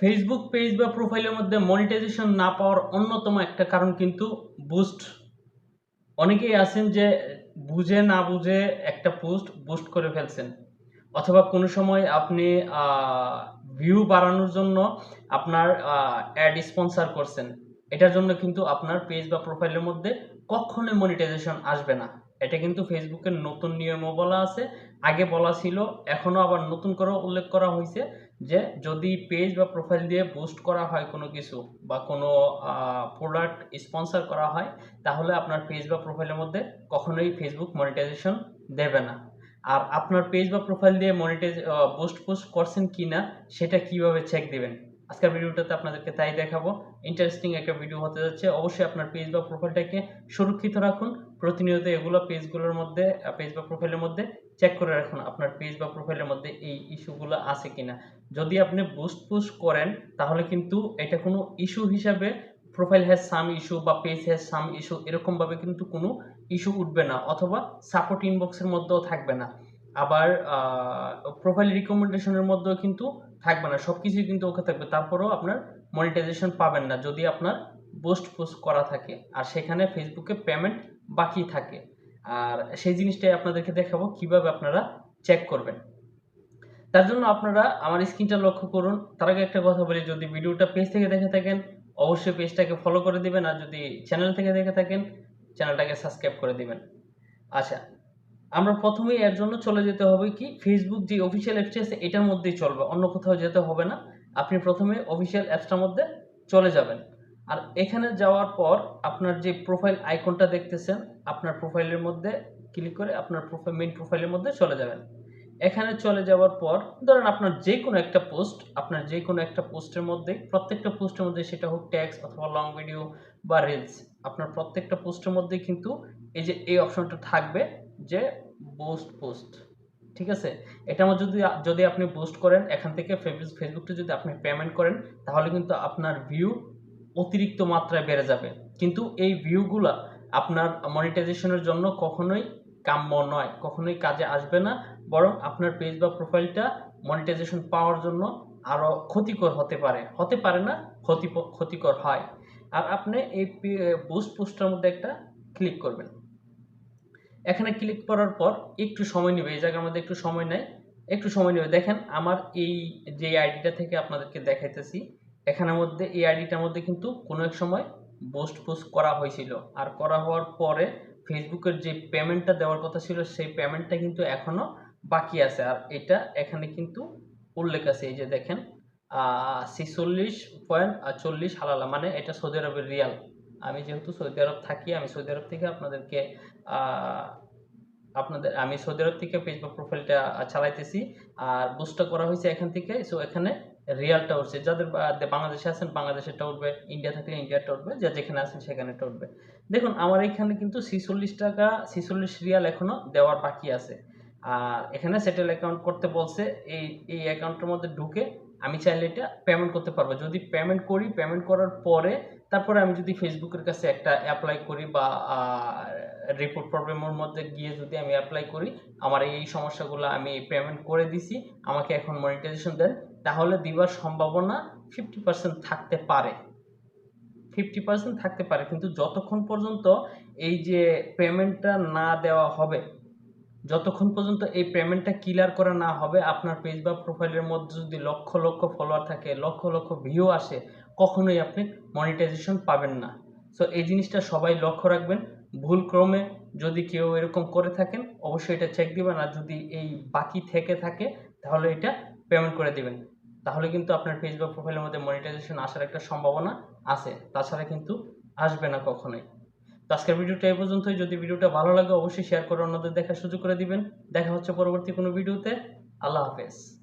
Facebook page বা প্রোফাইলের মধ্যে মনিটাইজেশন না পাওয়ার অন্যতম একটা কারণ কিন্তু বুস্ট অনেকেই আছেন যে বুঝে না বুঝে একটা পোস্ট বুস্ট করে ফেলছেন। অথবা কোনো সময় আপনি ভিউ বাড়ানোর জন্য আপনার অ্যাড স্পন্সর করছেন। এটার জন্য কিন্তু আপনার পেজ বা প্রোফাইলের মধ্যে কখনোই মনিটাইজেশন আসবে না। এটা কিন্তু ফেসবুকের নতুন নিয়মও বলা আছে। আগে বলা ছিল এখনও আবার নতুন করে উল্লেখ করা হয়েছে যে যদি পেজ বা প্রোফাইল দিয়ে বুস্ট করা হয় কোনো কিছু বা কোনো প্রোডাক্ট স্পন্সর করা হয়, তাহলে আপনার পেজ বা প্রোফাইলের মধ্যে কখনোই ফেসবুক মনিটাইজেশন দেবে না। আর আপনার পেজ বা প্রোফাইল দিয়ে মনিটাইজ বুস্ট পোস্ট করছেন কি না সেটা কীভাবে চেক দিবেন? আজকের ভিডিওটাতে আপনাদেরকে তাই দেখাবো। ইন্টারেস্টিং একটা ভিডিও হতে যাচ্ছে। অবশ্যই আপনার পেজ বা প্রোফাইলটাকে সুরক্ষিত রাখুন। প্রতিনিয়ত এগুলো পেজগুলোর মধ্যে পেজ বা প্রোফাইলের মধ্যে চেক করে রাখুন আপনার পেজ বা প্রোফাইলের মধ্যে এই ইস্যুগুলো আছে কিনা। যদি আপনি বুস্ট পুস্ট করেন, তাহলে কিন্তু এটা কোনো ইস্যু হিসাবে প্রোফাইল হ্যাজ সাম ইস্যু বা পেজ হ্যাজ সাম ইস্যু এরকমভাবে কিন্তু কোনো ইস্যু উঠবে না অথবা সাপোর্ট ইনবক্সের মধ্যেও থাকবে না। আবার প্রোফাইল রিকমেন্ডেশনের মধ্যেও কিন্তু থাকবে না সব কিছুই কিন্তু ওকে থাকবে। তারপরেও আপনার মনিটাইজেশন পাবেন না, যদি আপনার পোস্ট পোস্ট করা থাকে। আর সেখানে ফেসবুকে পেমেন্ট বাকি থাকে। আর সেই জিনিসটাই আপনাদেরকে দেখাবো, কীভাবে আপনারা চেক করবেন। তার জন্য আপনারা আমার স্ক্রিনটা লক্ষ্য করুন। তার আগে একটা কথা বলি, যদি ভিডিওটা পেজ থেকে দেখে থাকেন, অবশ্যই পেজটাকে ফলো করে দিবেন। আর যদি চ্যানেল থেকে দেখে থাকেন চ্যানেলটাকে সাবস্ক্রাইব করে দিবেন। আচ্ছা আমরা প্রথমেই এর জন্য চলে যেতে হবে কি? ফেসবুক যে অফিসিয়াল অ্যাপসটি আছে, এটার মধ্যেই চলবে। অন্য কোথাও যেতে হবে না। আপনি প্রথমে অফিসিয়াল অ্যাপসটার মধ্যে চলে যাবেন। আর এখানে যাওয়ার পর আপনার যে প্রোফাইল আইকনটা দেখতেছেন, আপনার প্রোফাইলের মধ্যে ক্লিক করে আপনার প্রোফাইল মেইন প্রোফাইলের মধ্যে চলে যাবেন। এখানে চলে যাওয়ার পর, ধরেন আপনার যে কোনো একটা পোস্ট আপনার যে কোনো একটা পোস্টের মধ্যে, প্রত্যেকটা পোস্টের মধ্যে সেটা হোক ট্যাক্স অথবা লং ভিডিও বা রিলস আপনার প্রত্যেকটা পোস্টের মধ্যে কিন্তু এই যে এই অপশনটা থাকবে যে বুস্ট পোস্ট ঠিক আছে? এটা আমার যদি যদি আপনি পোস্ট করেন, এখান থেকে ফেসবুক ফেসবুকটা যদি আপনি পেমেন্ট করেন, তাহলে কিন্তু আপনার ভিউ অতিরিক্ত মাত্রায় বেড়ে যাবে। কিন্তু এই ভিউগুলা আপনার মনিটাইজেশনের জন্য কখনোই কাম্য নয়, কখনোই কাজে আসবে না। বরং আপনার পেজ বা প্রোফাইলটা মনিটাইজেশন পাওয়ার জন্য আরও ক্ষতিকর হতে পারে। হতে পারে না ক্ষতি ক্ষতিকর হয়। আর আপনি এই বুস্ট পোস্টটার মধ্যে একটা ক্লিক করবেন। এখানে ক্লিক করার পর একটু সময় নেবে, এই জায়গার মধ্যে একটু সময় নেয়। একটু সময় নেবে। দেখেন, আমার এই যে আইডিটা থেকে আপনাদেরকে দেখাইতেছি, এখানের মধ্যে এই আইডিটার মধ্যে কিন্তু কোনো এক সময় পোস্ট পোস্ট করা হয়েছিল। আর করা হওয়ার পরে ফেসবুকের যে পেমেন্টটা দেওয়ার কথা ছিল, সেই পেমেন্টটা কিন্তু এখনও বাকি আছে। আর এটা এখানে কিন্তু উল্লেখ আছে। এই যে দেখেন ছিচল্লিশ পয়েন্ট চল্লিশ হালালা। মানে এটা সৌদি আরবের রিয়াল। আমি যেহেতু সৌদি আরব থাকি, আমি সৌদি আরব থেকে আপনাদেরকে আপনাদের, আমি সৌদি আরব থেকে বা প্রোফাইলটা চালাইতেছি। আর বুস্টটা করা হয়েছে এখান থেকে। সো এখানে রিয়ালটা উঠছে। যাদের বাংলাদেশে আছেন, বাংলাদেশেরটা উঠবে। ইন্ডিয়া থাকলে ইন্ডিয়াটা উঠবে। যা যেখানে আছেন সেখানেটা উঠবে। দেখুন, আমার এখানে কিন্তু ছিচল্লিশ টাকা, ছিচল্লিশ রিয়াল এখনও দেওয়ার বাকি আছে। আর এখানে সেটেল অ্যাকাউন্ট করতে বলছে, এই এই অ্যাকাউন্টের মধ্যে ঢুকে আমি চাইলে এটা পেমেন্ট করতে পারব। যদি পেমেন্ট করি পেমেন্ট করার পরে তারপরে আমি যদি ফেসবুকের কাছে একটা অ্যাপ্লাই করি বা রিপোর্ট প্রবলেমের মধ্যে গিয়ে যদি আমি অ্যাপ্লাই করি, আমার এই সমস্যাগুলো আমি পেমেন্ট করে দিছি, আমাকে এখন মনিটাইজেশন দেন, তাহলে দিবার সম্ভাবনা ফিফটি পার্সেন্ট থাকতে পারে। ফিফটি পার্সেন্ট থাকতে পারে, কিন্তু যতক্ষণ পর্যন্ত এই যে পেমেন্টটা না দেওয়া হবে, যতক্ষণ পর্যন্ত এই পেমেন্টটা ক্লিয়ার করা না হবে, আপনার পেজ বা প্রোফাইলের মধ্যে যদি লক্ষ লক্ষ ফলোয়ার থাকে, লক্ষ লক্ষ ভিউ আসে কখনোই আপনি মনিটাইজেশন পাবেন না। সো এই জিনিসটা সবাই লক্ষ্য রাখবেন। ভুল ক্রমে যদি কেউ এরকম করে থাকেন, অবশ্যই এটা চেক দিবেন। আর যদি এই বাকি থেকে থাকে, তাহলে এটা পেমেন্ট করে দিবেন। তাহলে কিন্তু আপনার পেজ বা প্রোফাইলের মধ্যে মনিটাইজেশন আসার একটা সম্ভাবনা আছে। তাছাড়া কিন্তু আসবে না কখনোই। তো আজকের ভিডিওটা এই পর্যন্তই। যদি ভিডিওটা ভালো লাগে, অবশ্যই শেয়ার করে অন্যদের দেখার সুযোগ করে দিবেন। দেখা হচ্ছে পরবর্তী কোনো ভিডিওতে। আল্লাহ হাফেজ।